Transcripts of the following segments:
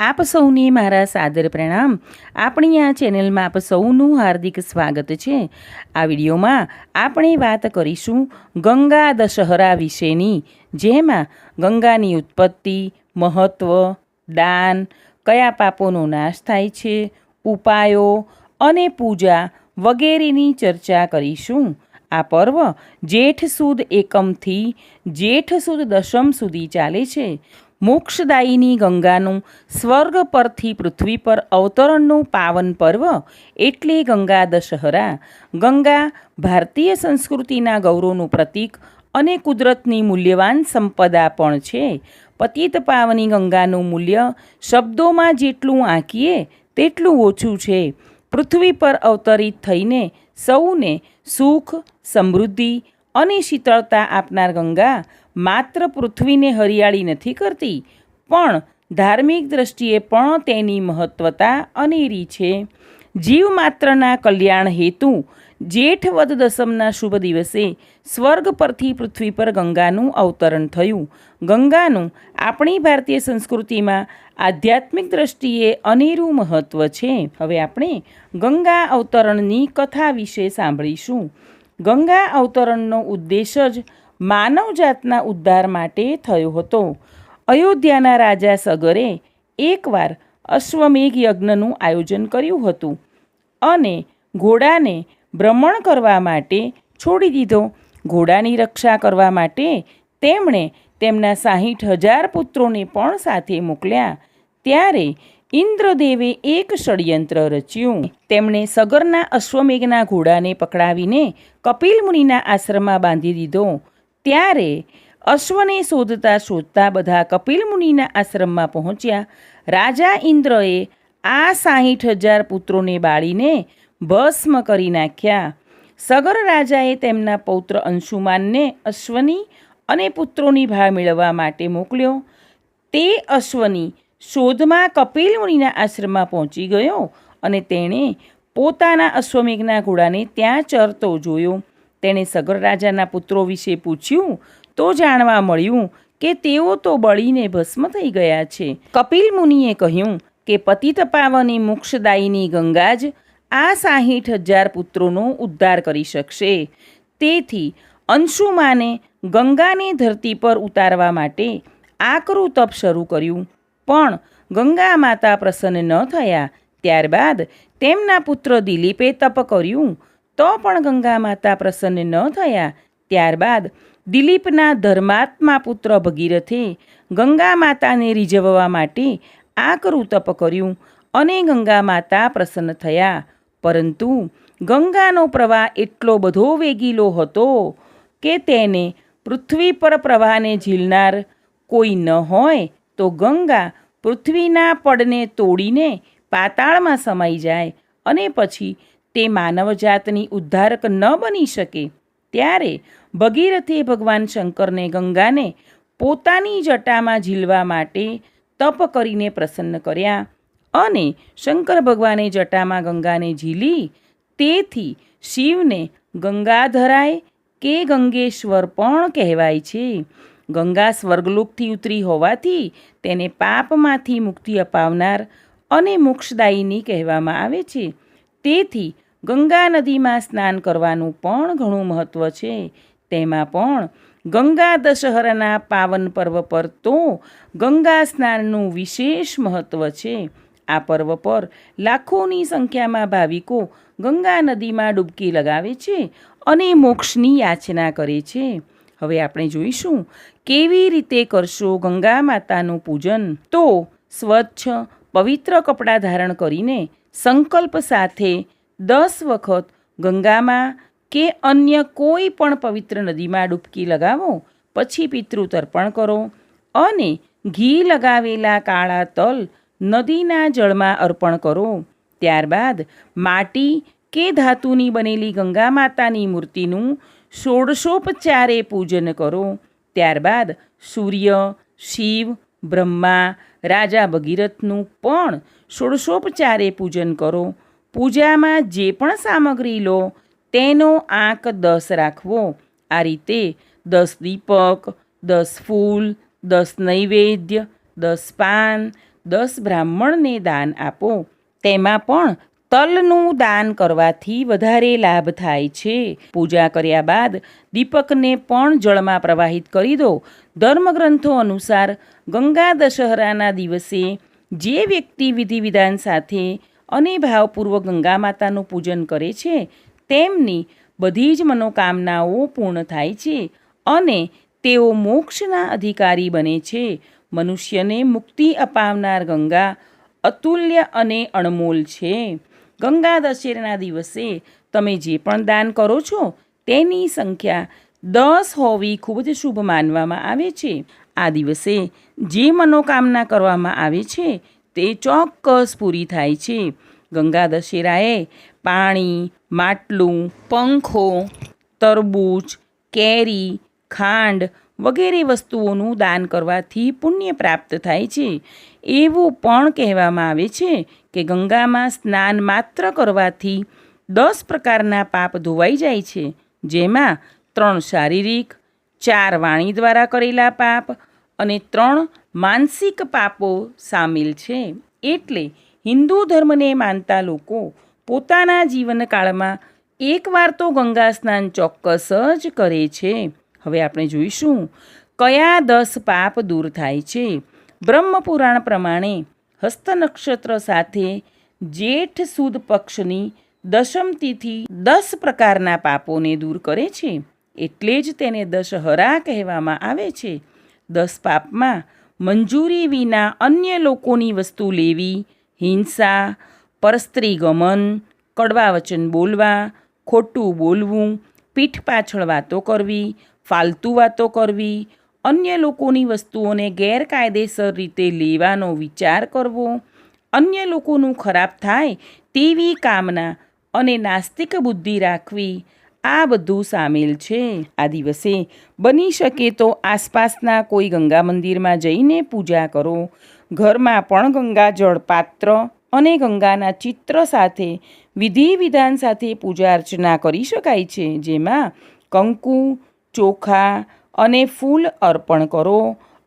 આપ સૌને મારા સાદર પ્રણામ. આપણી આ ચેનલમાં આપ સૌનું હાર્દિક સ્વાગત છે. આ વિડીયોમાં આપણે વાત કરીશું ગંગા દશહરા વિશેની, જેમાં ગંગાની ઉત્પત્તિ મહત્ત્વ દાન, કયા પાપોનો નાશ થાય છે, ઉપાયો અને પૂજા વગેરેની ચર્ચા કરીશું. આ પર્વ જેઠ સુદ એકમથી જેઠ સુદ દશમ સુધી ચાલે છે. મોક્ષદાયીની ગંગાનું સ્વર્ગ પરથી પૃથ્વી પર અવતરણનું પાવન પર્વ એટલે ગંગા દશહરા. ગંગા ભારતીય સંસ્કૃતિના ગૌરવનું પ્રતીક અને કુદરતની મૂલ્યવાન સંપદા પણ છે. પતિત પાવની ગંગાનું મૂલ્ય શબ્દોમાં જેટલું આંકીએ તેટલું ઓછું છે. પૃથ્વી પર અવતરિત થઈને સૌને સુખ, સમૃદ્ધિ અને શીતળતા આપનાર ગંગા માત્ર પૃથ્વીને હરિયાળી નથી કરતી, પણ ધાર્મિક દ્રષ્ટિએ પણ તેની મહત્વતા અનેરી છે. જીવ માત્રના કલ્યાણ હેતુ જેઠ વદ દસમના શુભ દિવસે સ્વર્ગ પરથી પૃથ્વી પર ગંગાનું અવતરણ થયું. ગંગાનું આપણી ભારતીય સંસ્કૃતિમાં આધ્યાત્મિક દ્રષ્ટિએ અનેરું મહત્ત્વ છે. હવે આપણે ગંગા અવતરણની કથા વિશે સાંભળીશું. ગંગા અવતરણનો ઉદ્દેશ જ માનવજાતના ઉદ્ધાર માટે થયો હતો. અયોધ્યાના રાજા સગરે એકવાર અશ્વમેઘ યજ્ઞનું આયોજન કર્યું હતું અને ઘોડાને ભ્રમણ કરવા માટે છોડી દીધો. ઘોડાની રક્ષા કરવા માટે તેમણે તેમના સાહીઠ હજાર પુત્રોને પણ સાથે મોકલ્યા. ત્યારે ઇન્દ્રદેવે એક ષડયંત્ર રચ્યું. તેમણે સગરના અશ્વમેઘના ઘોડાને પકડાવીને કપિલ મુનિના આશ્રમમાં બાંધી દીધો. ત્યારે અશ્વને શોધતા શોધતા બધા કપિલ મુનિના આશ્રમમાં પહોંચ્યા. રાજા ઇન્દ્રએ આ સાહીઠ હજાર પુત્રોને બાળીને ભસ્મ કરી નાખ્યા. સગર રાજાએ તેમના પૌત્ર અંશુમાનને અશ્વની અને પુત્રોની ભાવ મેળવવા માટે મોકલ્યો. તે અશ્વની શોધમાં કપિલ મુનિના આશ્રમમાં પહોંચી ગયો અને તેણે પોતાના અશ્વમેઘના ઘોડાને ત્યાં ચરતો જોયો. તેણે સગર રાજાના પુત્રો વિશે પૂછ્યું, તો જાણવા મળ્યું કે તેઓ તો બળીને ભસ્મ થઈ ગયા છે. કપિલ મુનિએ કહ્યું કે પતિ તપાવની મોક્ષદાયીની ગંગા જ આ સાહીઠ હજાર પુત્રોનો ઉદ્ધાર કરી શકશે. તેથી અંશુમાને ગંગાને ધરતી પર ઉતારવા માટે આકરું તપ શરૂ કર્યું. પણ ગંગા માતા પ્રસન્ન ન થયા, ત્યારબાદ તેમના પુત્ર દિલીપે તપ કર્યું. તો પણ ગંગા માતા પ્રસન્ન ન થયા. ત્યારબાદ દિલીપના ધર્માત્મા પુત્ર ભગીરથે ગંગા માતાને રીઝવવા માટે આકરું તપ કર્યું અને ગંગા માતા પ્રસન્ન થયા. પરંતુ ગંગાનો પ્રવાહ એટલો બધો વેગીલો હતો કે તેને પૃથ્વી પર પ્રવાહને ઝીલનાર કોઈ ન હોય તો ગંગા પૃથ્વીના પડને તોડીને પાતાળમાં સમાઈ જાય અને પછી તે માનવજાતની ઉદ્ધારક ન બની શકે, ત્યારે ભગીરથે ભગવાન શંકરને ગંગાને પોતાની જટામાં ઝીલવા માટે તપ કરીને પ્રસન્ન કર્યા અને શંકર ભગવાને જટામાં ગંગાને ઝીલી, તેથી શિવને ગંગાધરાય કે ગંગેશ્વર પણ કહેવાય છે. ગંગા સ્વર્ગલોકથી ઉતરી હોવાથી તેને પાપમાંથી મુક્તિ અપાવનાર અને મોક્ષદાયીની કહેવામાં આવે છે. તેથી ગંગા નદીમાં સ્નાન કરવાનું પણ ઘણું મહત્ત્વ છે. તેમાં પણ ગંગા દશહરાના પાવન પર્વ પર તો ગંગા સ્નાનનું વિશેષ મહત્ત્વ છે. આ પર્વ પર લાખોની સંખ્યામાં ભાવિકો ગંગા નદીમાં ડૂબકી લગાવે છે અને મોક્ષની યાચના કરે છે. હવે આપણે જોઈશું કેવી રીતે કરશો ગંગા માતાનું પૂજન. તો સ્વચ્છ, પવિત્ર કપડાં ધારણ કરીને સંકલ્પ સાથે દસ વખત ગંગામાં કે અન્ય કોઈ પણ પવિત્ર નદીમાં ડૂબકી લગાવો, પછી પિતૃ તર્પણ કરો અને ઘી લગાવેલા કાળા તલ નદીના જળમાં અર્પણ કરો. ત્યારબાદ માટી કે ધાતુની બનેલી ગંગા માતાની મૂર્તિનું ષોડશોપચારે પૂજન કરો. ત્યારબાદ સૂર્ય, શિવ, બ્રહ્મા, રાજા ભગીરથનું પણ ષોડશોપચારે પૂજન કરો. પૂજામાં જે પણ સામગ્રી લો, તેનો આંક દસ રાખવો. આ રીતે દસ દીપક, દસ ફૂલ, દસ નૈવેદ્ય, દસ પાન, દસ બ્રાહ્મણને દાન આપો. તેમાં પણ તલનું દાન કરવાથી વધારે લાભ થાય છે. પૂજા કર્યા બાદ દીપકને પણ જળમાં પ્રવાહિત કરી દો. ધર્મગ્રંથો અનુસાર ગંગા દશહરાના દિવસે જે વ્યક્તિ વિધિ વિધાન સાથે અને ભાવપૂર્વક ગંગા માતાનું પૂજન કરે છે, તેમની બધી જ મનોકામનાઓ પૂર્ણ થાય છે અને તેઓ મોક્ષના અધિકારી બને છે. મનુષ્યને મુક્તિ અપાવનાર ગંગા અતુલ્ય અને અણમોલ છે. ગંગા દશેરાના દિવસે તમે જે પણ દાન કરો છો, તેની સંખ્યા દસ હોવી ખૂબ જ શુભ માનવામાં આવે છે. આ દિવસે જે મનોકામના કરવામાં આવે છે, તે ચોક્કસ પૂરી થાય છે. ગંગા દશેરાએ પાણી, માટલું, પંખો, તરબૂચ, કેરી, ખાંડ વગેરે વસ્તુઓનું દાન કરવાથી પુણ્ય પ્રાપ્ત થાય છે. એવું પણ કહેવામાં આવે છે કે ગંગામાં સ્નાન માત્ર કરવાથી દસ પ્રકારના પાપ ધોવાઈ જાય છે, જેમાં ત્રણ શારીરિક ચાર વાણી દ્વારા કરેલા પાપ અને ત્રણ માનસિક પાપો સામેલ છે. એટલે હિન્દુ ધર્મને માનતા લોકો પોતાના જીવનકાળમાં એકવાર તો ગંગા સ્નાન ચોક્કસ જ કરે છે. હવે આપણે જોઈશું કયા દસ પાપ દૂર થાય છે. બ્રહ્મપુરાણ પ્રમાણે હસ્ત નક્ષત્ર સાથે જેઠ સુદ પક્ષની દશમ તિથિ દસ પ્રકારના પાપોને દૂર કરે છે. એટલે જ તેને દશહરા કહેવામાં આવે છે. દસ પાપમાં મંજૂરી વિના અન્ય લોકોની વસ્તુ લેવી, હિંસા, પરસ્ત્રી ગમન કડવા વચન બોલવા, ખોટું બોલવું, પીઠ પાછળ વાતો કરવી, ફાલતુ વાતો કરવી, અન્ય લોકોની વસ્તુઓને ગેરકાયદેસર રીતે લેવાનો વિચાર કરવો, અન્ય લોકોનું ખરાબ થાય તેવી કામના અને નાસ્તિક બુદ્ધિ રાખવી આ બધું સામેલ છે. આ દિવસે બની શકે તો આસપાસના કોઈ ગંગા મંદિરમાં જઈને પૂજા કરો. ઘરમાં પણ ગંગાજળ પાત્ર અને ગંગાના ચિત્ર સાથે, વિધિ વિધાન સાથે પૂજા અર્ચના કરી શકાય છે. જેમાં કંકુ, ચોખા અને ફૂલ અર્પણ કરો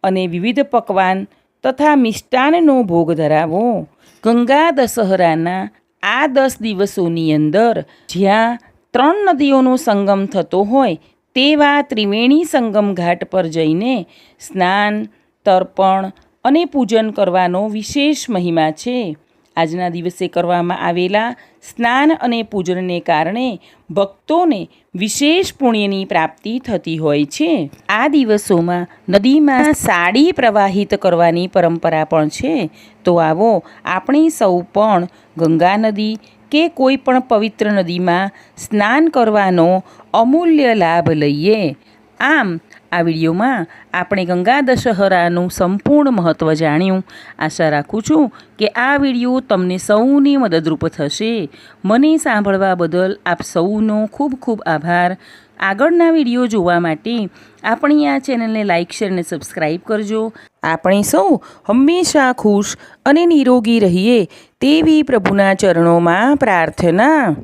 અને વિવિધ પકવાન તથા મિષ્ટાનનો ભોગ ધરાવો. ગંગા દશહરાના આ દસ દિવસોની અંદર જ્યાં ત્રણ નદીઓનો સંગમ થતો હોય તેવા ત્રિવેણી સંગમ ઘાટ પર જઈને સ્નાન, તર્પણ અને પૂજન કરવાનો વિશેષ મહિમા છે. આજના દિવસે કરવામાં આવેલા સ્નાન અને પૂજનને કારણે ભક્તોને વિશેષ પુણ્યની પ્રાપ્તિ થતી હોય છે. આ દિવસોમાં નદીમાં સાડી પ્રવાહિત કરવાની પરંપરા પણ છે. તો આવો આપણે સૌ પણ ગંગા નદી કે કોઈ પણ પવિત્ર નદીમાં સ્નાન કરવાનો અમૂલ્ય લાભ લઈએ? આમ, આ વિડીયોમાં આપણે ગંગા દશહરાનું સંપૂર્ણ મહત્ત્વ જાણ્યું. આશા રાખું છું કે આ વીડિયો તમને સૌની મદદરૂપ થશે. મને સાંભળવા બદલ આપ સૌનો ખૂબ ખૂબ આભાર. આગળના વીડિયો જોવા માટે આપણી આ ચેનલને લાઇક શેર અને સબસ્ક્રાઈબ કરજો. આપણે સૌ હંમેશા ખુશ અને નિરોગી રહીએ તેવી પ્રભુના ચરણોમાં પ્રાર્થના